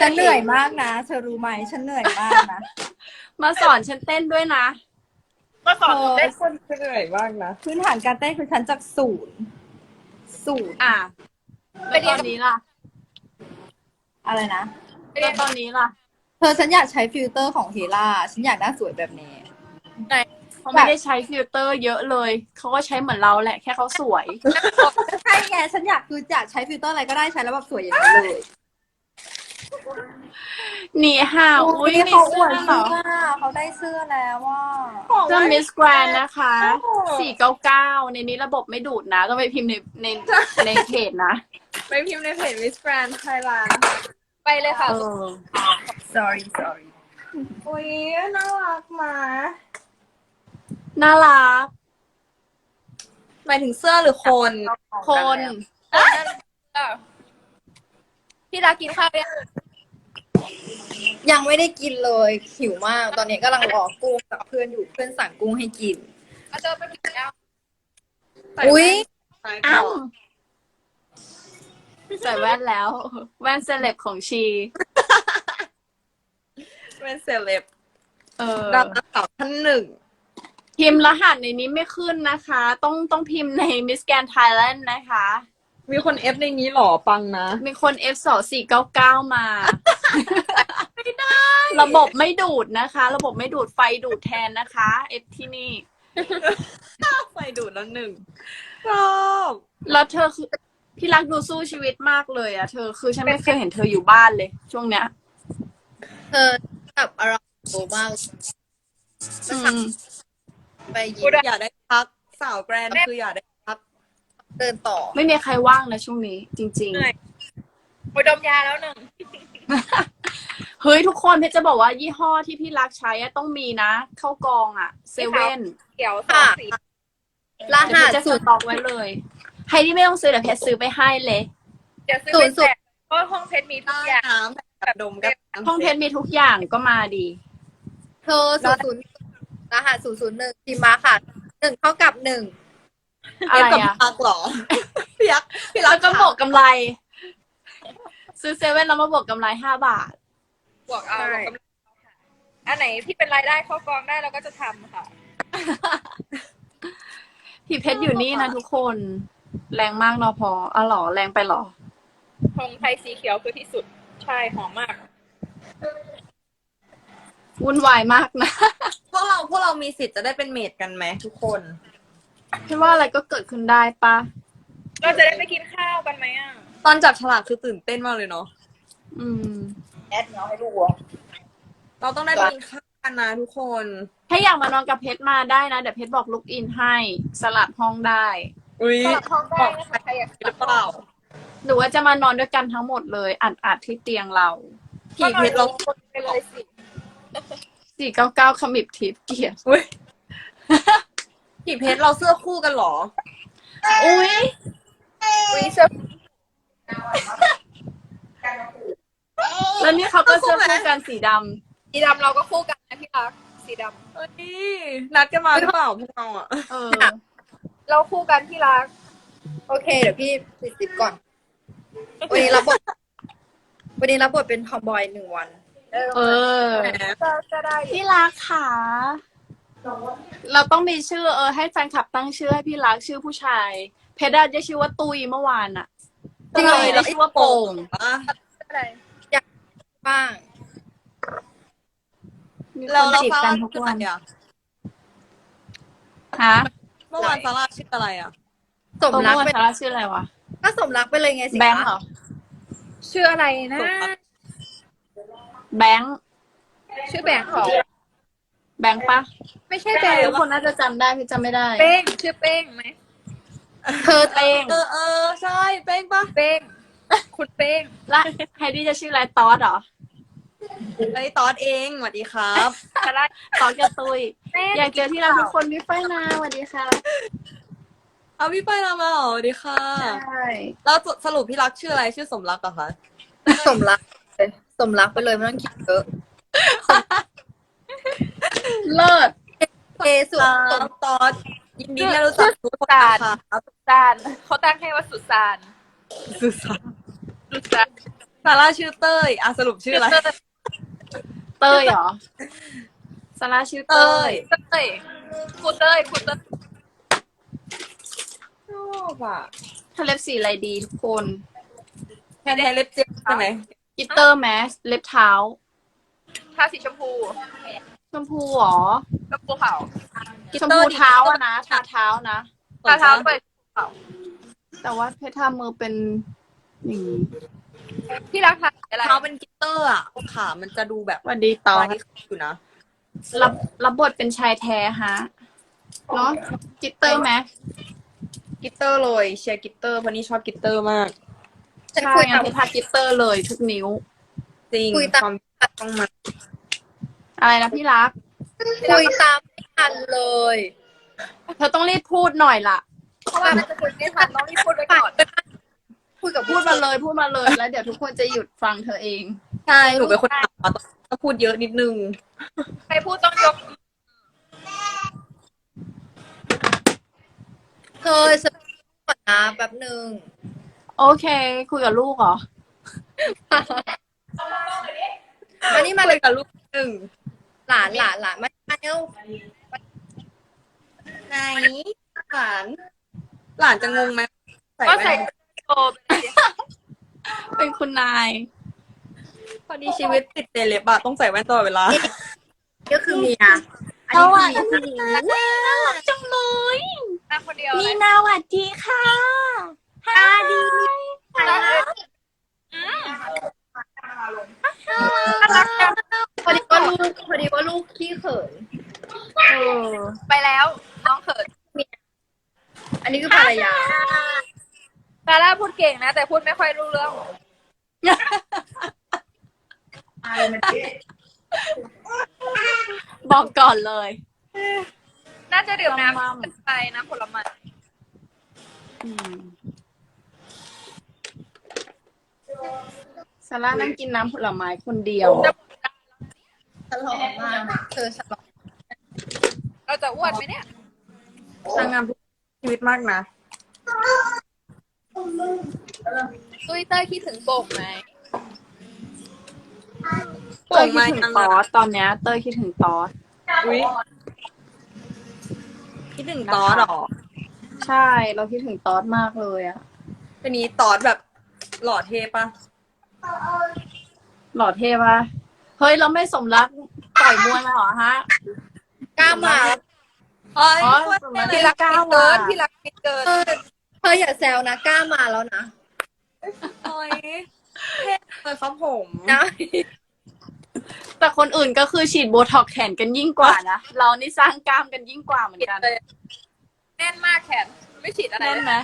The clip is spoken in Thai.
ฉันเหนื่อยมากนะเธอรู้ไหมฉันเหนื่อยมากนะ มาสอนฉันเต้นด้วยนะ มาสอนเออเต้นคนเหนื่อยมากนะพื้นฐานการเต้นคือฉันจากศูนย์ศูนย์อะแล้วตอนนี้ล่ะ อะไรนะแล้วตอนนี้ล่ะ เธอฉันอยากใช้ฟิลเตอร์ของเฮล่าฉันอยากหน้าสวยแบบนี้เขาไม่ได้ใช้ฟิลเตอร์เยอะเลย เขาก็ใช้เหมือนเราแหละ แค่เขาสวย ใช่ไง ฉันอยากคืออยากใช้ฟิลเตอร์อะไรก็ได้ใช้แล้วแบบสวยอย่างนี้เลย หนีห่าวอุ้ยมีเขาอเสื้วอดเหรเสื้ออเขาได้เสื้อแล้วว่าของเสื้อว่ามิสแกรนนะคะสี่เก้าเก้าในนี้ระบบไม่ดูดนะต้องไปพิมพ์ในในในเพจนะไปพิมพ์ในเพจ Miss Grand Thailand ไปเลยค่ะ เออ sorry sorry อุ้ยน่ารักมา น่ารักหมายถึงเสื้อหรือคนคนพี่รักกินข้าวยัง ยังไม่ได้กินเลย หิวมาก ตอนนี้กำลังรอกุ้งกับเพื่อนอยู่เพื่อนสั่งกุ้งให้กินอาจารย์ไปกินแล้วอุ้ยอ้าวใส่แว่นแล้ว แว่นเซเลบของชี เป็นเซเลบเออดาราสาวท่านหนึ่ง พิมพ์รหัสในนี้ไม่ขึ้นนะคะ ต้องต้องพิมพ์ใน Miss Grand Thailand นะคะ มีคนเอฟในนี้หรอปังนะ มีคน F สองสี่เก้าเก้ามาไม่ได้ ระบบไม่ดูดนะคะ ระบบไม่ดูดไฟดูดแทนนะคะ F ที่นี่ ไฟดูดแล้วหนึ่งชอบแล้วเธอคือพี่รักดูสู้ชีวิตมากเลยอะเธอคือฉันไม่เคยเห็นเธออยู่บ้านเลย ช่วงเนี้ยเธอแบบอารมณ์โตมากอืมไปยิกูมอยากได้พักสาวแกรนด์คืออยากได้พักเดินต่อ ไม่มีใครว่างนะช่วงนี้ จริงเหนื่อยไปดมยาแล้วหนึ่งๆ เฮ้ยทุกคนเพชรจะบอกว่ายี่ห้อที่พี่รักใช้อะต้องมีนะ เข้ากองอะเซเว่นเขียวสองสีรหัสจะศูสูนตย์รตอกไว้เลยใครที่ไม่ต้องซื้อเดี๋ยวเพชรซื้อไปให้เลย เดี๋ยวซื้อศูเป็นย์ศูแจนย์กเพราะห้องเพชรมีทุกได้อย่างน้ำแบบดมกับน้ำห้องเพชรมีทุกอย่างก็มาดี เธอศูนย์ศูนย์รหัสศูนย์ศูนย์หนึ่งพิมพ์มาค่ะหนึ่งเท่ากับหนึ่งอะไรเฟกับอะพักเหรอพี่ยักษ์พี่แล้รัวกก็บวกกำไร ซื้อเซเว่นแล้วมาบวกกำไรห้าบาท บวกเอาบวกกำลังค่ะอันไหนที่เป็นรายได้เข้ากองได้เราก็จะทำค่ะ พี่เพชรอยู่นี่นะทุกคน แรงมากเนอะพออ๋อเหรอแรงไปเหรอ ธงไทยสีเขียวคือที่สุด ใช่หอมมาก วุ่นวายมากนะ พวกเราพวกเรามีสิทธิ์จะได้เป็นเมดกันไหมทุกคน พี่ว่าอะไรก็เกิดขึ้นได้ปะเราจะได้ไปกินข้าวกันไหมอะ ตอนจับฉลากคือตื่นเต้นมากเลยเนาะอืม แอดเนาะให้ดูอะเราต้องได้ไปกินข้าวกันนะทุกคน ถ้าอยากมานอนกับเพชรมาได้นะ เดี๋ยวเพชรบอกลุกอินให้ สลับห้องได้ อุ้ยสลับห้องได้นะคะใครอยากหรือเปล่า หรือว่าจะมานอนด้วยกันทั้งหมดเลยอัดอัดที่เตียงเราผีเพชรเราไปเลยสิสี่เก้าเก้าขมิบทิพย์เกียรติอุ้ยผีเพชรเราเสื้อคู่กันเหรอ อุ้ยวิเสื้อ แล้วนี่เขาก็เสื้อคู่กันสีดำสีดำเราก็คู่กันนะพี่รักสีดเฮ้ยนัดกันมาหรือเปล่าพวกเราอะเออำเราคู่กันพี่รัก โอเค เดี๋ยวพี่ติดติดก่อน วันนี้รับบท วันนี้รับบทเป็นทอมบอยหนึ่งวัน เออเออก็ก็ได้อยู่พี่รักค่ะ เราต้องมีชื่อเออให้แฟนคลับตั้งชื่อให้พี่รักชื่อผู้ชาย เพชรอะได้ชื่อว่าตุยเมื่อวานอะจริงเหรอ ตุยได้ชื่อว่าโป่งอะอะไร บ้าง มีคเรานเราจีบซากัร่านทุกชื่อวัอะนไรอะฮะเมื่อวานซาร่าชื่ออะไรอะ สมรักเมื่อวานเป็นซาร่าชื่ออะไรวะ ก็สมรักไปเลยไงสิแบงค์เหรอ ชื่ออะไรนะแบงค์ชื่อแบงค์เหรอแบงค์ปะไม่ใช่แบงทุกค์คนน่าจะจำได้พี่จำไม่ได้ เป้งชื่อเป้งไหมเธอเป้ง เออเออใช่เป้งปะเป้ง คุณเป้งและไฮดี้จะชื่ออะไรตอสเหรอไอ้ตอดเองสวัสดีครับคาร่าตอสกับตุย เป้งอยากเจอที่เราทุกคนพี่ไฟนาสวัสดีค่ะเอาพี่ไปเรามาเหรอสวัสดีค่ะใช่แล้วสรุปพี่รักชื่ออะไรชื่อสมรักเหรอะคะสมรักเลยสมรักไปเลยไม่ต้องคิดเยอะเลิศเอสุดคสรัมบตอดยินดีที่ได้รู้จักทุกคนนะคะครับสุสานเขาตั้งให้ว่าสุสาน สุสานสุสาน ซาร่าชื่อเต้ยอะสรุปชื่ออะไร เต้ยเหรอซาร่าชื่อเต้ย เต้ยครูเต้ยครูเต้ยชอบอะถ้าเล็บสีอะไรดีทุกคนแทนไทยเล็บเจ็บใช่ไหมกิตเตอร์แมสเล็บเท้าทาสีชมพูชมพูเหรอชมพูขาวชมพูเท้าอะนะทาเท้านะ ทาเท้าไปขาวแต่ว่าเพชรทามือเป็น อย่างนี้ที่รักทาอะไร เท้าเป็นกิตเตอร์อะขามันจะดูแบบสวัสดีตอตนอนนี้อยู่นะรับรับบทเป็นชายแท้ฮะเนาะกิตเตอร์แมสกิตเตอร์เลยเชียร์กิตเตอร์เพราะนี่ชอบกิตเตอร์มากฉันใช่คุยงั้ตานมเพชรทากิตเตอร์เลยทุกนิ้ว จริงคุยตามความต้องมาอะไรนะพี่รัก คุยตามไม่ทันเลยเธอต้องรีบพูดหน่อยล่ะ เพราะว่ามันจะคุยไม่ทันต้องรีบพูดไว้ก่อน คุยกับพูดมาเลยพูดมาเลยแล้วเดี๋ยวทุกคนจะหยุดฟังเธอเอง ใช่หนูเป็นคนถามมาต้องพูดเยอะนิดนึง ใครพูดต้องยกเธอฉันก่อนนะแป๊บหนึ่งโอเค คุยกับลูกเหรออันนี้มาคุยกับลูกหนึ่งหลานหลานหลานมาเร็วไหนหลานหลานจะงงไหมก็ใส่แว่น โตไปเลยเป็นคุณนาย พอดีชีวิตติดเตเล็บอะต้องใส่แว่นตลอดเวลา ก็คือเมียอันนี้คือเมียจังเลยนั่งคนเดียวมีเลยนาวัดดีค่ะฮาดีพอดีว่าลูกพอดีว่าลูกขี้เขินเออไปแล้ว น้องเขินอันนี้คือภรรยา ซาร่าพูดเก่งนะ แต่พูดไม่ค่อยรู้เรื่องบอกก่อนเลย น่าจะดื่มมัมน้ำไปน้ำผลไม้อืมซาร่านั่งกินน้ำผลไม้คนเดียวฉลองมากเธอฉลองเราจะอ้วนไหมเนี่ย นางงามชีวิตมากนะ ตุ้ยเต้ยคิดถึงโป่งไหมเต้ยคิดถึงตอสตอนเนี้ยเต้ยคิดถึงตอสอุ้ยคิดถึงตอสเหรอ ใช่ เราคิดถึงตอสมากเลยอะวันนี้ตอสแบบหล่อเทปะหล่อเท่ปะเฮ้ย เราไม่สมรักต่อยมวยมาเหรอฮะกล้ามาเอ้ยอ๋อพูดสมมุติไม่พี่ได้รักกินเกินพี่รักกินเกิน เออเธออย่าแซวนะกล้ามาแล้วนะโอ้ยเท่เลยครับผมนะแต่คนอื่นก็คือฉีดโบท็อกซ์แขนกันยิ่งกว่านะ เรานี่สร้างกล้ามกันยิ่งกว่าเหมือนกันแน่นมากแขน ไม่ฉีดอะไรแน่นเลยไหม